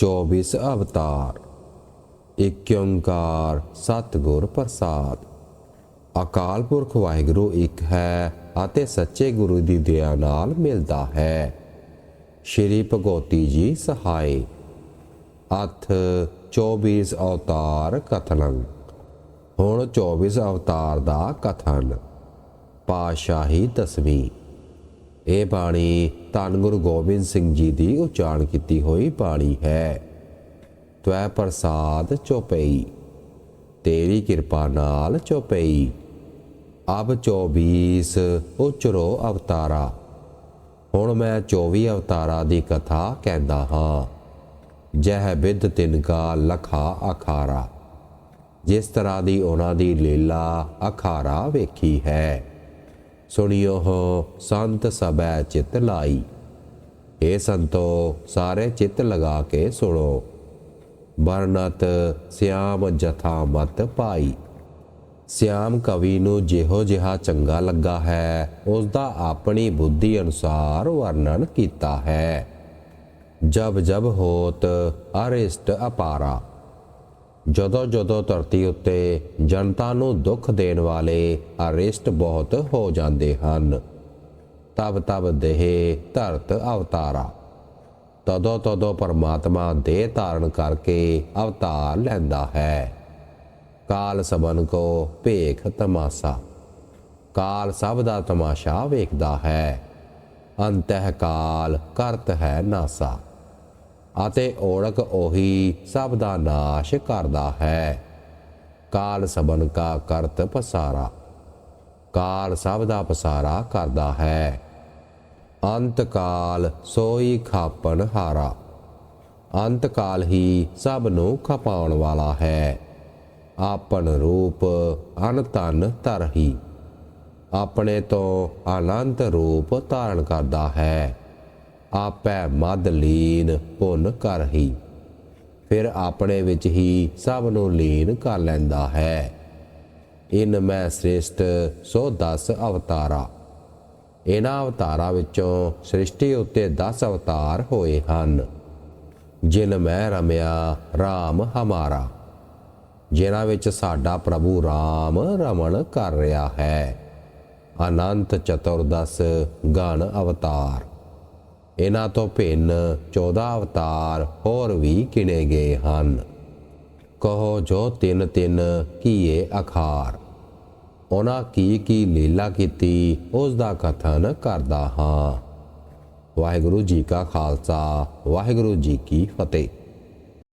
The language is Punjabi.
24 ਅਵਤਾਰ ਏਕ ਓੰਕਾਰ ਸਤਿਗੁਰ ਪ੍ਰਸਾਦ ਅਕਾਲ ਪੁਰਖ ਵਾਹਿਗੁਰੂ ਇੱਕ ਹੈ ਅਤੇ ਸੱਚੇ ਗੁਰੂ ਦੀ ਦਇਆ ਨਾਲ ਮਿਲਦਾ ਹੈ ਸ਼੍ਰੀ ਭਗਵਤੀ ਜੀ ਸਹਾਈ ਅਥ 24 ਅਵਤਾਰ ਕਥਨੰ ਹੁਣ 24 ਅਵਤਾਰ ਦਾ ਕਥਨ ਪਾਸ਼ਾਹੀ ਦਸਵੀਂ ਇਹ ਬਾਣੀ ਧੰਨ ਗੁਰੂ ਗੋਬਿੰਦ ਸਿੰਘ ਜੀ ਦੀ ਉਚਾਰਨ ਕੀਤੀ ਹੋਈ ਬਾਣੀ ਹੈ। ਤਵੈ ਪ੍ਰਸਾਦ ਚੋਪਈ, ਤੇਰੀ ਕਿਰਪਾ ਨਾਲ ਚੋਪਈ। ਅਬ 24 ਉਚਰੋ ਅਵਤਾਰਾ। ਹੁਣ ਮੈਂ 24 ਅਵਤਾਰਾ ਦੀ ਕਥਾ ਕਹਿੰਦਾ ਹਾਂ। ਜਹ ਬਿਦ ਤਿਨ ਕਾ ਲਖਾ ਅਖਾਰਾ। ਜਿਸ ਤਰ੍ਹਾਂ ਦੀ ਉਹਨਾਂ ਦੀ ਲੀਲਾ ਅਖਾਰਾ ਵੇਖੀ ਹੈ। ਸੁਣਿਓ ਸੰਤ ਸਭੈ ਚਿਤ ਲਾਈ। ਏ ਸੰਤੋ, ਸਾਰੇ ਚਿੱਤ ਲਗਾ ਕੇ ਸੁਣੋ। ਬਰਨਤ ਸਿਆਮ ਜਥਾ ਮਤ ਪਾਈ। ਸਿਆਮ ਕਵੀ ਨੂੰ ਜਿਹੋ ਜਿਹਾ ਚੰਗਾ ਲੱਗਾ ਹੈ ਉਸ ਦਾ ਆਪਣੀ ਬੁੱਧੀ ਅਨੁਸਾਰ ਵਰਣਨ ਕੀਤਾ ਹੈ। ਜਬ ਜਬ ਹੋਤ ਅਰਿਸ਼ਟ ਅਪਾਰਾ। ਜਦੋਂ ਜਦੋਂ ਧਰਤੀ ਉੱਤੇ ਜਨਤਾ ਨੂੰ ਦੁੱਖ ਦੇਣ ਵਾਲੇ ਅਰਿਸ਼ਟ ਬਹੁਤ ਹੋ ਜਾਂਦੇ ਹਨ, ਤਬ ਤਬ ਦੇਹ ਧਰਤ ਅਵਤਾਰਾ। ਤਦੋਂ ਤਦੋਂ ਪਰਮਾਤਮਾ ਦੇਹ ਧਾਰਨ ਕਰਕੇ ਅਵਤਾਰ ਲੈਂਦਾ ਹੈ। ਕਾਲ ਸਬਨ ਕੋ ਭੇਖ ਤਮਾਸਾ। ਕਾਲ ਸਭ ਦਾ ਤਮਾਸ਼ਾ ਵੇਖਦਾ ਹੈ। ਅੰਤਹਿ ਕਾਲ ਕਰਤ ਹੈ ਨਾਸਾ। ਅਤੇ ਓੜਕ ਉਹੀ ਸਭ ਦਾ ਨਾਸ਼ ਕਰਦਾ ਹੈ। ਕਾਲ ਸਬਨ ਕਾ ਕਰਤ ਪਸਾਰਾ। ਕਾਲ ਸਭ ਦਾ ਪਸਾਰਾ ਕਰਦਾ ਹੈ। ਅੰਤ ਕਾਲ ਸੋਈ ਖਾਪਣ ਹਾਰਾ। ਅੰਤ ਕਾਲ ਹੀ ਸਭ ਨੂੰ ਖਪਾਉਣ ਵਾਲਾ ਹੈ। ਆਪਨ ਰੂਪ ਅਨਤਨ ਤਰਹੀ ਆਪਣੇ ਤੋਂ ਅਨੰਤ ਰੂਪ ਧਾਰਨ ਕਰਦਾ ਹੈ। ਆਪੈ ਮਦ ਲੀਨ ਭੁੰਨ ਕਰ ਹੀ। ਫਿਰ ਆਪਣੇ ਵਿੱਚ ਹੀ ਸਭ ਨੂੰ ਲੀਨ ਕਰ ਲੈਂਦਾ ਹੈ। ਇਨ ਮੈਂ ਸ੍ਰੇਸ਼ਟ, ਸੋ 10 ਅਵਤਾਰਾ। ਇਹਨਾਂ ਅਵਤਾਰਾਂ ਵਿੱਚੋਂ ਸ੍ਰਿਸ਼ਟੀ ਉੱਤੇ 10 ਅਵਤਾਰ ਹੋਏ ਹਨ। ਜਿਨ ਮੈਂ ਰਮਿਆ RAM ਹਮਾਰਾ। ਜਿਨ੍ਹਾਂ ਵਿੱਚ ਸਾਡਾ ਪ੍ਰਭੂ RAM ਰਮਣ ਕਰ ਰਿਹਾ ਹੈ। ਅਨੰਤ ਚਤੁਰਦਸ ਗਣ ਅਵਤਾਰ। ਇਹਨਾਂ ਤੋਂ ਭਿੰਨ 14 ਅਵਤਾਰ ਹੋਰ ਵੀ ਗਿਣੇ ਗਏ ਹਨ। ਕਹੋ ਜੋ ਤਿੰਨ ਤਿੰਨ ਕੀਏ ਅਖਾਰ। ਉਹਨਾਂ ਕੀ ਕੀ ਲੀਲਾ ਕੀਤੀ, ਉਸ ਦਾ ਕਥਨ ਕਰਦਾ ਹਾਂ। ਵਾਹਿਗੁਰੂ ਜੀ ਕਾ ਖਾਲਸਾ, ਵਾਹਿਗੁਰੂ ਜੀ ਕੀ ਫਤਿਹ।